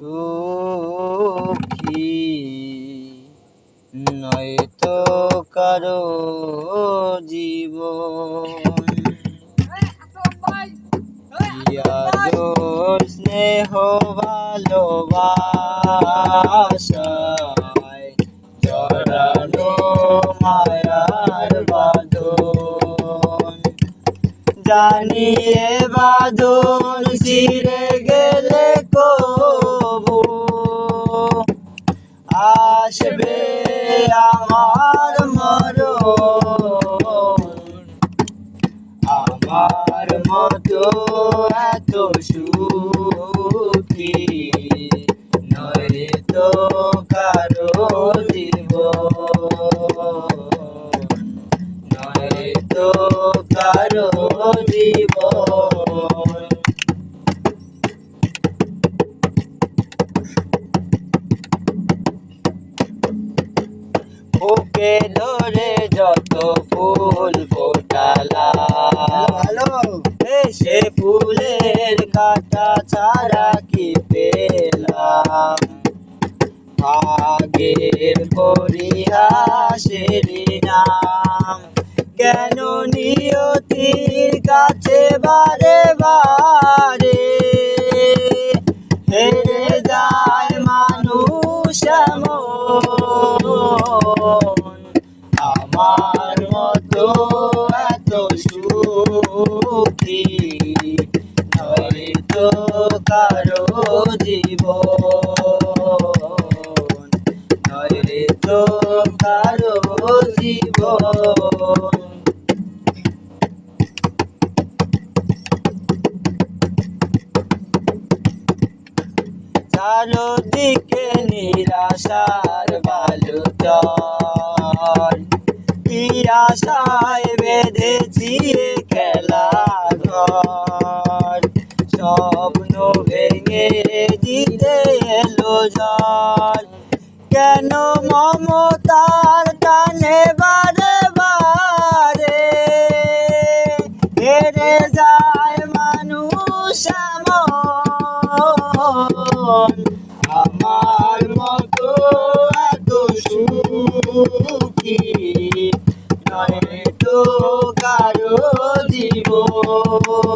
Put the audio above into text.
সুখী। নয়তো কারও জীবন স্নেহ ভালোবাসায় জড়ানো মায়ার বাঁধন। জানিয়ে বাঁধন ছিঁড়ে আসবে আমার মরণ। আমার মতো এত সুখী নয় তো কারও জীবন। নয় তো কারও জীবন। বুকে ধরে যত ফুল ফোটালাম সে ফুলের কাটা ছাড়া কি পেলাম? আগের পরিহাসের নাম। কেন নিয়তির কাছে বারে এত সুখী হয়তো কারও জীবন হয়তো কারও জীবন। চারদিকে নিরাশার আশায় বেঁধেছি খেলা ঘর। স্বপ্ন ভেঙে দিতে এলো জল কেন মমতার টানে বারে বারে? হেরে যায় মানুষ আমার মতো এত সুখী নয় তো কারও জীবন।